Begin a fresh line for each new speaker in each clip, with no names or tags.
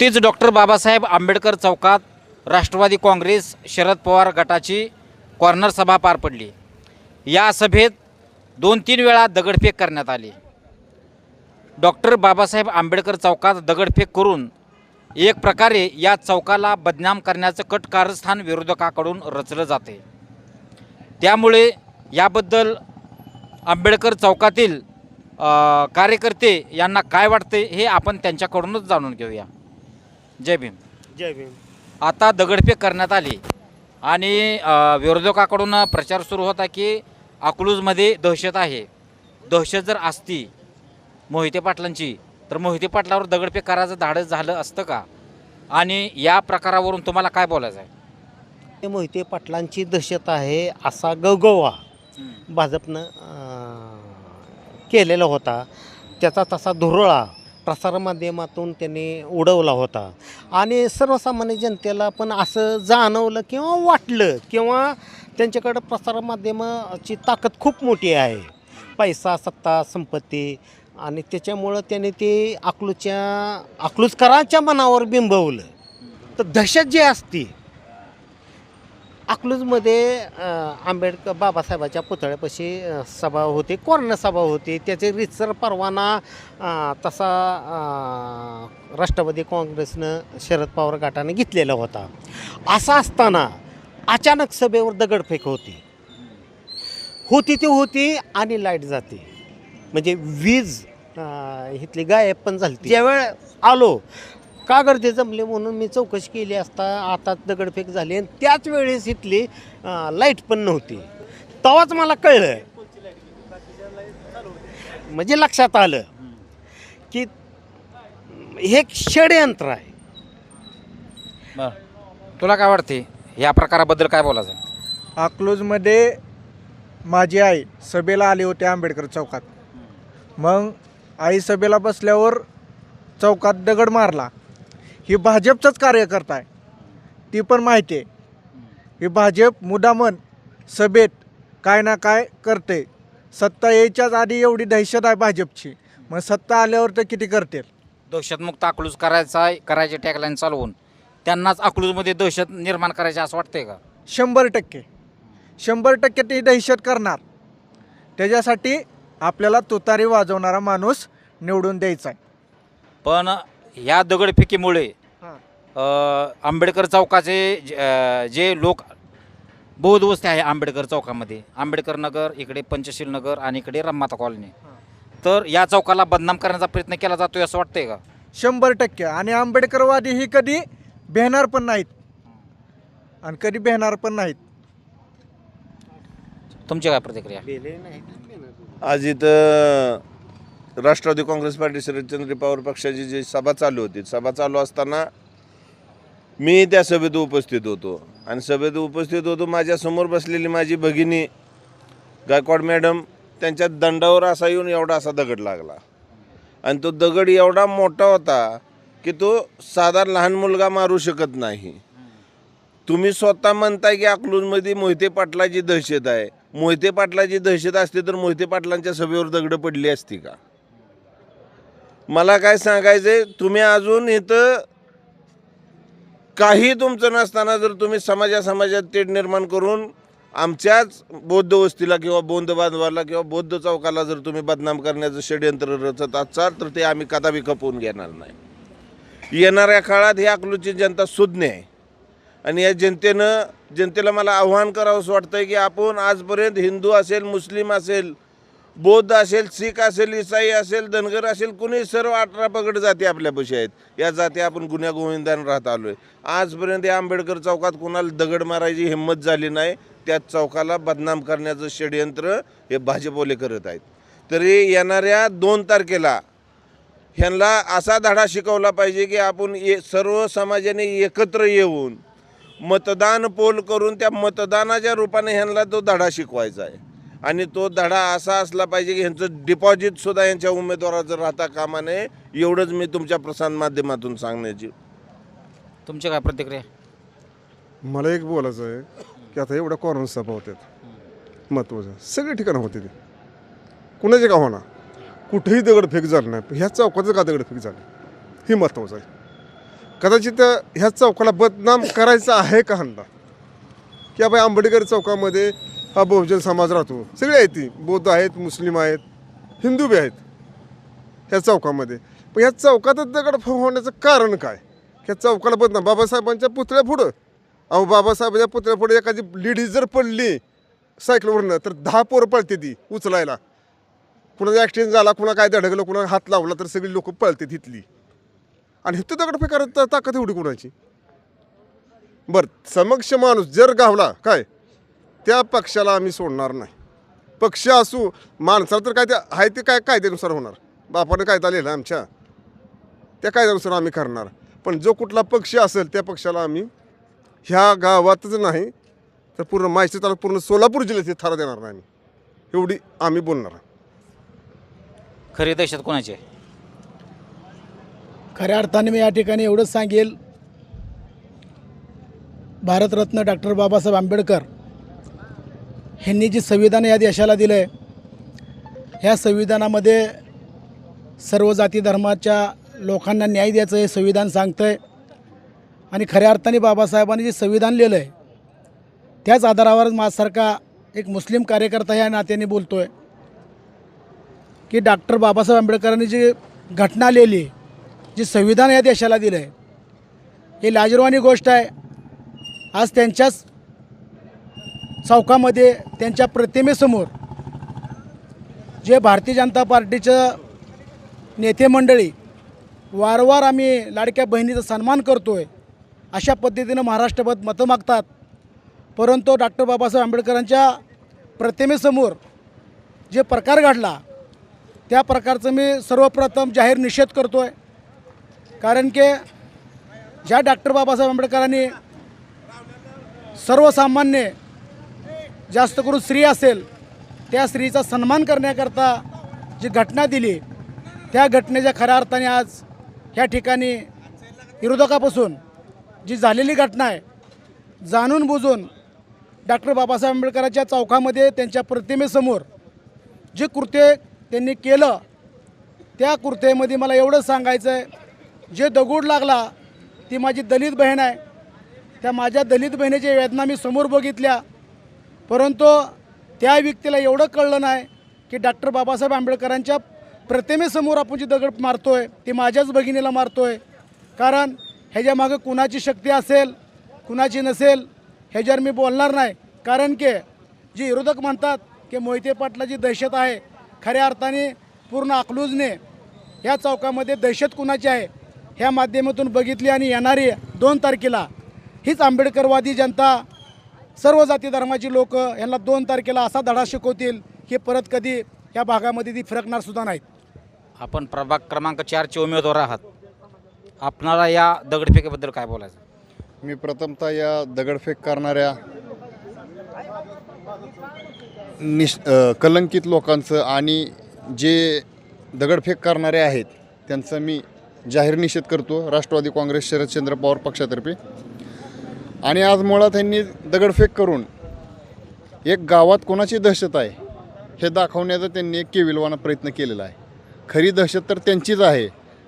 नुकतीच डॉक्टर बाबासाहेब आंबेडकर चौकात राष्ट्रवादी काँग्रेस शरद पवार गटाची कॉर्नर सभा पार पडली. या सभेत दोन तीन वेळा दगडफेक करण्यात आली. डॉक्टर बाबासाहेब आंबेडकर चौकात दगडफेक करून एक प्रकारे या चौकाला बदनाम करण्याचं कट कारस्थान विरोधकाकडून रचलं जाते. त्यामुळे याबद्दल आंबेडकर चौकातील कार्यकर्ते यांना काय वाटते हे आपण त्यांच्याकडूनच जाणून घेऊया. जय भीम.
जय भीम.
आता दगडफेक करण्यात आली. आणि अ, विरोधकाकडून प्रचार सुरू होता की अकलूजमध्ये दहशत आहे. दहशत जर असती मोहिते पाटलांची तर मोहिते पाटलावर दगडफेक करायचं धाडस झालं असतं का? आणि या प्रकारावरून तुम्हाला काय बोलायचं आहे?
ते मोहिते पाटलांची दहशत आहे असा गवगवा भाजपनं अं, केलेला होता. त्याचा तसा धुरळा प्रसारमाध्यमातून त्यांनी उडवला होता. आणि सर्वसामान्य जनतेला पण असं जाणवलं किंवा वाटलं किंवा त्यांच्याकडं प्रसारमाध्यमाची ताकद खूप मोठी आहे. पैसा सत्ता संपत्ती आणि त्याच्यामुळं त्याने ते अकलूच्या अकलूजकरांच्या मनावर बिंबवलं. तर दहशत जी असती अकलूजमध्ये आंबेडकर बाबासाहेबाच्या पुतळ्यापाशी सभा होती कॉर्नर सभा होती. त्याचे रितसर परवाना तसा राष्ट्रवादी काँग्रेसनं शरद पवार गटाने घेतलेला होता. असा असताना अचानक सभेवर दगडफेक होती. होती ती होती आणि लाइट जाते. म्हणजे वीज इथली गायब पण झाली ज्यावेळ आलो. का गर्दी जमले म्हणून मी चौकशी केली असता आता दगडफेक झाली आणि त्याच वेळेस इथली लाइट पण नव्हती. तेव्हाच मला कळलं. म्हणजे लक्षात आलं की हे एक षडयंत्र आहे.
तुला काय वाटते? या प्रकाराबद्दल काय बोलायचं?
अकलूजमध्ये माझी आई सभेला आली होती आंबेडकर चौकात. मग आई सभेला बसल्यावर चौकात दगड मारला. ही भाजपचंच कार्यकर्ता आहे. ती पण माहिती आहे. ही भाजप मुदामन सभेत काय ना काय करते. सत्ता यायच्याच आधी एवढी दहशत आहे भाजपची. मग सत्ता आल्यावर तर किती करतील?
दहशतमुक्त अकलूज करायचा करायचे टॅगलाईन चालवून. त्यांनाच अकलूजमध्ये दहशत निर्माण करायचे असं वाटतंय का?
शंभर टक्के. शंभर टक्के ती दहशत करणार. त्याच्यासाठी आपल्याला तुतारी वाजवणारा माणूस निवडून द्यायचा आहे.
पण ह्या दगडफेकीमुळे आंबेडकर चौकाचे ज- जे लोक बौद्ध वस्ती आहे आंबेडकर चौकामध्ये. आंबेडकर नगर इकडे पंचशील नगर आणि इकडे रमाता कॉलनी. तर या चौकाला बदनाम करण्याचा प्रयत्न केला जातोय असं वाटतंय का?
शंभर टक्के. आणि आंबेडकरवादी ही कधी भेणार पण नाहीत. आणि कधी भेणार पण नाहीत.
तुमची काय प्रतिक्रिया?
आज इथं राष्ट्रवादी काँग्रेस पार्टी शरदचंद्र पवार पक्षाची जी सभा चालू होती. सभा चालू असताना मी त्या सभेत उपस्थित होतो. आणि सभेत उपस्थित होतो माझ्यासमोर बसलेली माझी भगिनी गायकवाड मॅडम त्यांच्या दंडावर असा येऊन एवढा असा दगड लागला. आणि तो दगड एवढा मोठा होता की तो साधा लहान मुलगा मारू शकत नाही. तुम्ही स्वतः म्हणताय की अकलूजमध्ये मोहिते पाटलाची दहशत आहे. मोहिते पाटलाची दहशत असते तर मोहिते पाटलांच्या सभेवर दगडं पडली असती का? मला काय सांगायचंय तुम्ही अजून इथं काही तुमचं नसताना जर तुम्ही समाजा समाजात तेढ निर्माण करून आमच्याच बौद्ध वस्तीला किंवा बौद्ध बांधवाला किंवा बौद्ध चौकाला जर तुम्ही बदनाम करण्याचं षडयंत्र रचत असाल तर ते आम्ही कदापि खपवून घेणार नाही. येणाऱ्या काळात ही अकलूची जनता सुज्ञ आहे. आणि या जनतेनं जनतेला मला आव्हान करावंसं वाटतंय की आपण आजपर्यंत हिंदू असेल मुस्लिम असेल बौद्ध असेल शीख असेल इसाई असेल धनगर असेल कुणी सर्व अठरा पगड जाती आपल्यापाशी आहेत. या जाती आपण गुन्ह्या गोविंदाने राहत आलो आहे आजपर्यंत या आंबेडकर चौकात कुणाला दगड मारायची हिंमत झाली नाही. त्या चौकाला बदनाम करण्याचं षडयंत्र हे भाजपवाले करत आहेत. तरी येणाऱ्या दोन तारखेला ह्यांना असा धडा शिकवला पाहिजे की आपण ए सर्व समाजाने एकत्र येऊन मतदान पोल करून त्या मतदानाच्या रूपाने ह्यांना तो धडा शिकवायचा आहे. आणि तो धडा असा असला पाहिजे की ह्यांचं डिपॉझिटसुद्धा यांच्या उमेदवाराचं राहता कामा नये एवढंच मी तुमच्या प्रसार माध्यमातून सांगण्याची.
तुमची काय प्रतिक्रिया?
मला एक बोलायचं आहे की आता एवढ्या कॉर्नर सभा होत्यात. महत्त्वाच्या सगळे ठिकाणं होते ते. कुणाचे का होणार? कुठेही दगडफेक झालं नाही पण ह्या चौकाचं का दगडफेक झाली? हे महत्त्वाचं आहे. कदाचित ह्या चौकाला बदनाम करायचं आहे का हल्ला? की बाई आंबेडकर चौकामध्ये हा बहुजन समाज राहतो. सगळे आहेत ती. बौद्ध आहेत मुस्लिम आहेत हिंदू बी आहेत. ह्या चौकामध्ये. पण ह्या चौकातच दगड होण्याचं कारण काय? ह्या चौकाला बदनाम बाबासाहेबांच्या पुतळ्या पुढं. अहो बाबासाहेबांच्या पुतळ्या पुढे एखादी लेडीज जर पडली सायकलवरनं तर दहा पोरं पळते ती उचलायला. कुणाचा ॲक्सिडेंट झाला कुणा काय धडकलं कुणा हात लावला तर सगळी लोक पळते तिथली आणि हिथं दगड फेकायला ताकद एवढी कुणाची? बरं समक्ष माणूस जर गावला काय? त्या पक्षाला आम्ही सोडणार नाही. पक्ष असू माणसाला तर काय ते आहे ते काय कायद्यानुसार होणार. बापानं कायदा लिहिला आमच्या. त्या कायद्यानुसार आम्ही करणार. पण जो कुठला पक्ष असेल त्या पक्षाला आम्ही ह्या गावातच नाही तर पूर्ण माहिती तालुका पूर्ण सोलापूर जिल्ह्यात थारा देणार नाही आम्ही. एवढी आम्ही बोलणार
खरी दहशत कोणाची आहे?
खऱ्या अर्थाने मी या ठिकाणी एवढंच सांगेल. भारतरत्न डॉक्टर बाबासाहेब आंबेडकर ह्यांनी जी संविधान या देशाला दिलं आहे ह्या संविधानामध्ये सर्व जाती धर्माच्या लोकांना न्याय द्यायचं हे संविधान सांगतं आहे आणि खऱ्या अर्थाने बाबासाहेबांनी जे संविधान लिहिलं आहे त्याच आधारावर माझ्यासारखा एक मुस्लिम कार्यकर्ता ह्या नात्याने बोलतो आहे की डॉक्टर बाबासाहेब आंबेडकरांनी जी घटना लिहिली जी संविधान या देशाला दिलं आहे ही लाजिरवाणी गोष्ट आहे. आज त्यांच्याच चौकामध्ये त्यांच्या प्रतिमेसमोर जे भारतीय जनता पार्टीचं नेते मंडळी वारंवार आम्ही लाडक्या बहिणीचा सन्मान करतो आहे अशा पद्धतीनं महाराष्ट्रभर मतं मागतात. परंतु डॉक्टर बाबासाहेब आंबेडकरांच्या प्रतिमेसमोर जे प्रकार घडला त्या प्रकारचं मी सर्वप्रथम जाहीर निषेध करतो आहे कारण की ज्या डॉक्टर बाबासाहेब आंबेडकरांनी सर्वसामान्य जास्त करून स्त्री असेल त्या स्त्रीचा सन्मान करण्याकरता जी घटना दिली त्या घटनेच्या खऱ्या अर्थाने आज ह्या ठिकाणी विरोधकापासून जी झालेली घटना आहे जाणून बुजून डॉक्टर बाबासाहेब आंबेडकरांच्या चौकामध्ये त्यांच्या प्रतिमेसमोर जे कृत्य त्यांनी केलं त्या कृत्येमध्ये मला एवढंच सांगायचं आहे जे दगूड लागला ती माझी दलित बहीण आहे. त्या माझ्या दलित बहिणीच्या वेदना मी समोर बघितल्या. परंतु त्या व्यक्तीला एवढं कळलं नाही की डॉक्टर बाबासाहेब आंबेडकरांच्या प्रतिमेसमोर आपण जी दगड मारतो आहे ती माझ्याच भगिनीला मारतो आहे कारण ह्याच्यामागं कुणाची शक्ती असेल कुणाची नसेल ह्याच्यावर मी बोलणार नाही. कारण की जे विरोधक म्हणतात की मोहिते पाटलाची दहशत आहे खऱ्या अर्थाने पूर्ण अकलूजने या चौकामध्ये दहशत कुणाची आहे ह्या माध्यमातून बघितली आणि येणारी दोन तारखेला हीच आंबेडकरवादी जनता सर्व जाती धर्माची लोक यांना दोन तारखेला असा धडा शिकवतील की परत कधी या भागामध्ये ती फिरकणार सुद्धा नाहीत.
आपण प्रभाग क्रमांक चारचे उमेदवार आहात. आपणाला या दगडफेकीबद्दल काय बोलायचं?
मी प्रथमतः या दगडफेक करणाऱ्या निश कलंकित लोकांचं आणि जे दगडफेक करणारे आहेत त्यांचं मी जाहीर निषेध करतो. राष्ट्रवादी काँग्रेस शरदचंद्र पवार पक्षातर्फे. आणि आज मुळात त्यांनी दगडफेक करून एक गावात कोणाची दहशत आहे हे दाखवण्याचा त्यांनी एक केविलवाना प्रयत्न केलेला आहे. खरी दहशत तर त्यांचीच आहे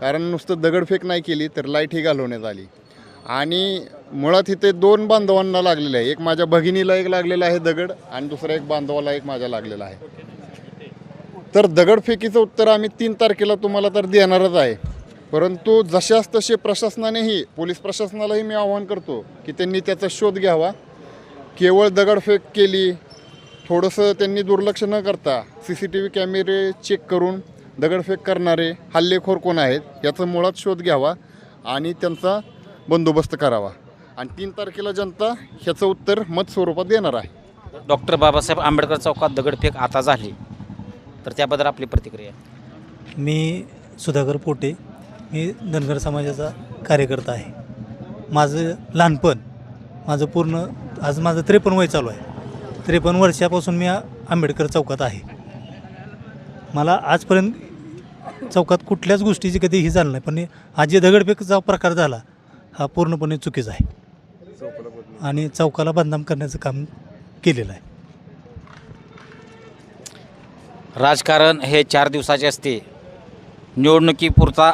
कारण नुसतं दगडफेक नाही केली तर लाइट ही घालवण्यात आली. आणि मुळात इथे दोन बांधवांना लागलेलं आहे एक माझ्या भगिनीला एक लागलेला आहे दगड आणि दुसरा एक बांधवाला एक माझ्या लागलेला आहे. तर दगडफेकीचं उत्तर आम्ही तीन तारखेला तुम्हाला तर देणारच आहे. परंतु जशास तसे प्रशासनानेही पोलीस प्रशासनालाही मी आवाहन करतो की त्यांनी त्याचा शोध घ्यावा. केवळ दगडफेक केली थोडंसं त्यांनी दुर्लक्ष न करता सी सी टी व्ही कॅमेरे चेक करून दगडफेक करणारे हल्लेखोर कोण आहेत याचा मुळात शोध घ्यावा आणि त्यांचा बंदोबस्त करावा. आणि तीन तारखेला जनता ह्याचं उत्तर मत स्वरूपात देणार आहे.
डॉक्टर बाबासाहेब आंबेडकर चौकात दगडफेक आता झाली. तर त्याबद्दल आपली प्रतिक्रिया?
मी सुधाकर पोटे मी धनगर समाजाचा कार्यकर्ता आहे. माझं लहानपण माझं पूर्ण आज माझं त्रेपन्न वय चालू आहे. त्रेपन्न वर्षापासून मी आंबेडकर चौकात आहे. मला आजपर्यंत चौकात कुठल्याच गोष्टीची कधी ही झालं नाही पण हा जे दगडफेकचा प्रकार झाला हा पूर्णपणे चुकीचा आहे. आणि चौकाला बदनाम करण्याचं काम केलेलं आहे.
राजकारण हे चार दिवसाचे असते. निवडणुकीपुरता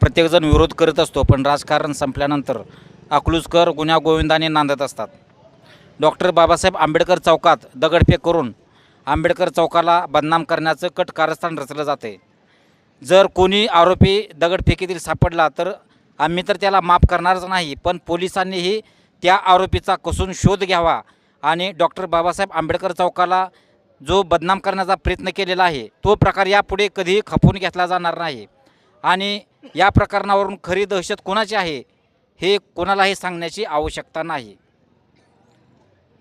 प्रत्येकजण विरोध करत असतो पण राजकारण संपल्यानंतर अकलूजकर गुण्यागोविंदाने नांदत असतात. डॉक्टर बाबासाहेब आंबेडकर चौकात दगडफेक करून आंबेडकर चौकाला बदनाम करण्याचं कट कारस्थान रचलं जाते. जर कोणी आरोपी दगडफेकीतील सापडला तर आम्ही तर त्याला माफ करणारच नाही पण पोलिसांनीही त्या आरोपीचा कसून शोध घ्यावा आणि डॉक्टर बाबासाहेब आंबेडकर चौकाला जो बदनाम करण्याचा प्रयत्न केलेला आहे तो प्रकार यापुढे कधीही खपवून घेतला जाणार नाही. आणि या प्रकरणावरून खरी दहशत कोणाची आहे हे कोणालाही सांगण्याची आवश्यकता नाही.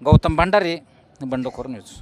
गौतम भंडारे बंडखोर न्यूज.